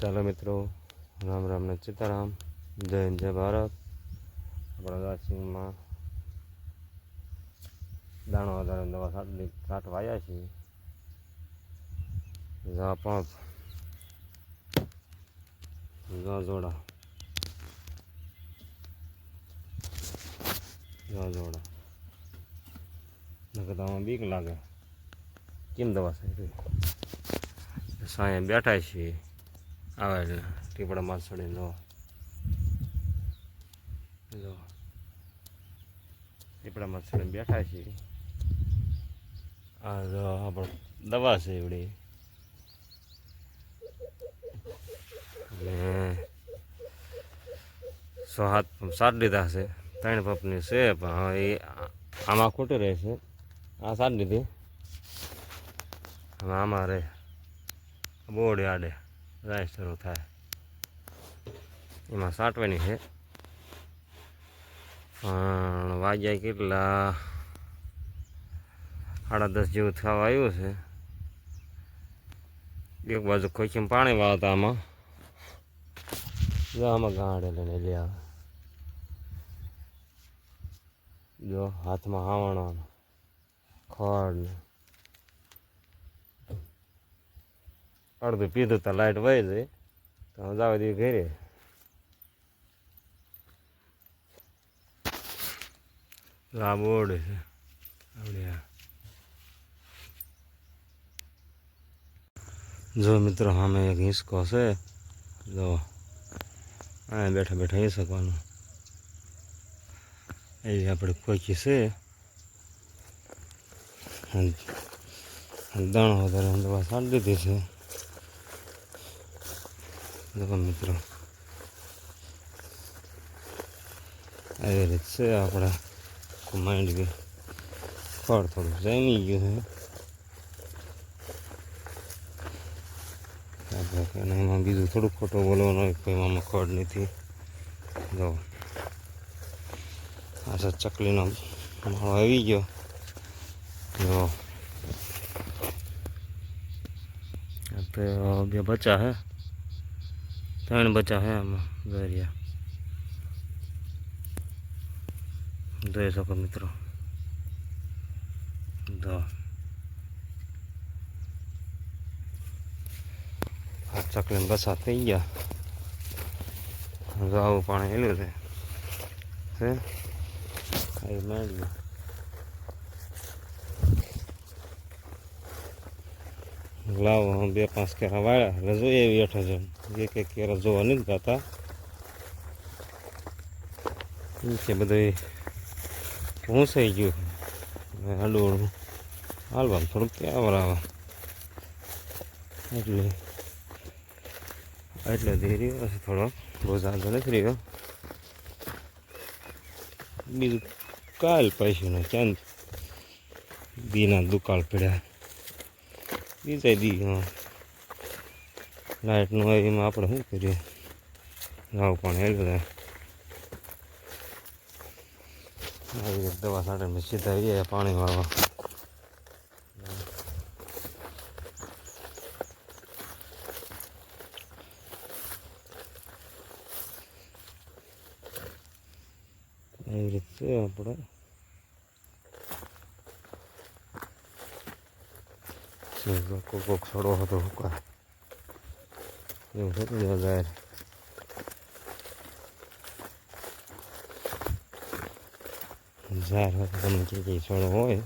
ચાલો મિત્રો, રામ રામ ને સીતારામ. જય જય ભારત. આપણા ગાસિંગમાં દાણો વધારે દવા સાટલી સાટ વાયા છીએ. જા પાંચ જા જોડા જા જોડા નકર આમાં બીક લાગે. કેમ દવા સાહેબ સાંયે બેઠા છીએ. આવે એટલે ટીપડા માસડી લો. લો. ટીપડા માસડી બેઠા છીએ. આ જો આપણે દવા છે એવડી. સો હાથ સાત લીધા છે. ત્રણ પંપની છે, પણ એ આમાં ખોટી રહેશે આ સાત લીધી. હવે આમાં રહે. બોર્ડ આડે. રાઈસ શરૂ થાય. એમાં સાટવાની છે. પણ વાગ્યા કેટલા? સાડા દસ જેવું થવા આવ્યું છે. એક બાજુ ખોખીમાં પાણી વાવતા આમાં. જો આમાં ગાંડે લઈને લઈ આવે. જો હાથમાં હાવણો ખડ અડધું પીધું તો લાઈટ વહી જાય તો હું જાવ દઈએ ઘરે. લાંબુ ઓળે છે. આપણે આ. જો મિત્રો, સામે એક હિંચકો છે. જો અહીંયા બેઠા બેઠા એ શકવાનું એવી આપણે ખોખી છે. દાણો વધારે દવા સાડી દીધી છે. देखो મિત્રો આવી રીત છે આપણે બી ખડ થોડું જામી ગયું છે એને એમાં બીજું થોડું ખોટું બોલવાનું એમાં ખડ નથી જો આ ચકલીનો માળો આવી ગયો જો બે બચ્ચા હે ત્રણ બચ્ચા હે આમાં દરિયા જોઈ શકો મિત્રો. આ ચકલીને બસા થઈ ગયા. જો આવું પાણી એલું છે. છે એ માંડ્યું લાવો બે પાંચ કેરા વાળ્યા એટલે જોઈએ એવી અઠ હજાર એક એક કેરા જોવા નથી જતા. નીચે બધું ભૂંસાઈ ગયું હડું હાલવા થોડુંક ક્યાં વરાવા એટલે એટલે ધીરી હશે થોડો. બહુ ઝાઝો નથી રહ્યો. બીજું કાલ પૈસું ને ચાંદ દીના દુકાળ પડ્યા. બીજા દી હા. લાઇટનું હોય એમાં આપણે શું કરીએ? આવું પણ હેલું આવી રીતે દવા મેં સીધા આવીએ પાણી વાળવા. આવી રીતે આપણે. કોક કોક છોડો હતો હુકા એવું થતું જાય જાહેર જાહેર હતો તમને જે કઈ છોડો હોય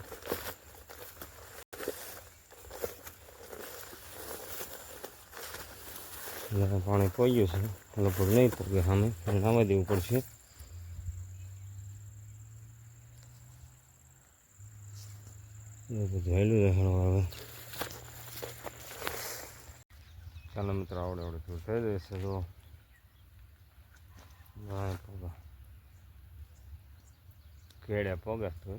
પાણી પહોંચ્યું છે લગભગ નહીં પગે સામે નાવા દેવું પડશે બધું હેલું રહેવાનું હવે ચાલો મિત્રો, આવડે આવડે થોડું થઈ જશે તો પગા કેળ્યા પગા તો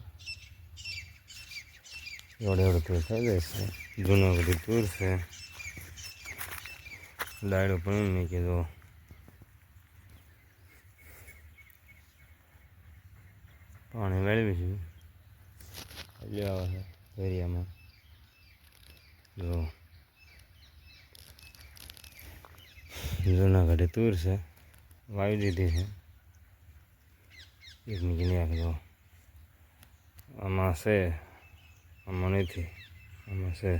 એવડે એવડે થોડું થઈ જશે જૂનાગઢી ટૂર છે. દાડો પણ મેં કીધું પાણી મેળવીશું આવે છે એરિયામાં જો જૂનાગઢે તુર છે વાવી દીધી છે એક નીકળી નાખજો આમાં છે આમાં નથી આમાં છે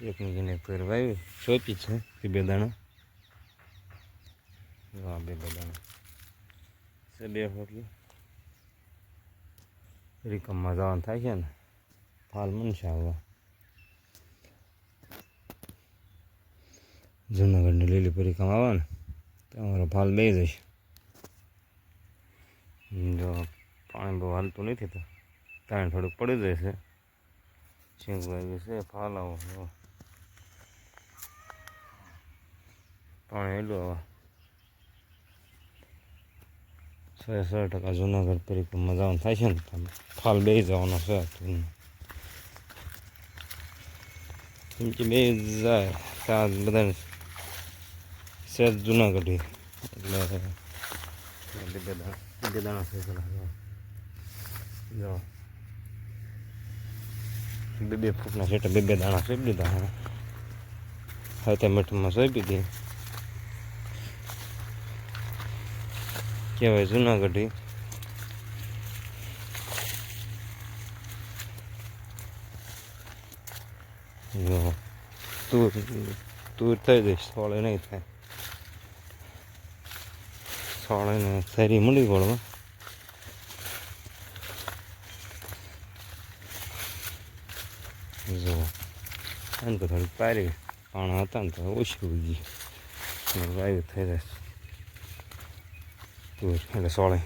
એક નીકળીને તુર વાવી સોંપી છે તે બે દાણા બે દાણા છે બે ફોટલી રિકમમાં જવાનું થાય છે ને ફાલ મનશે આવવા જૂનાગઢની લીલી પરિક્રમા આવે ને તમારો ફાલ બે જશે. જો પાણી બહુ હાલતું નથી તો તાણ થોડુંક પડી જશે. શીંગ વાગ્યું છે ફાલ આવો પાણી એટલું આવે. સો સો ટકા જૂનાગઢ પરિક્રમા જવાનું થાય છે ને તમે ફાલ બે જવાનો છે બે જાય બધા સહેજ જૂનાગઢી. એટલે બે દાણા બે દાણા છે જો. જો બે બે ફૂટના સેટે બે બે દાણા સોંપી દીધા હા. હવે તે મીઠમાં સોંપી દે કહેવાય જૂનાગઢી. તું તુર થઈ જઈશ થોડે નહીં થાય. શેરી મળી પડવા જો એમ તો થોડીક પારી પાણા હતા ને તો ઓછી ઉગી વાયુ થઈ જાય. એટલે સોળે.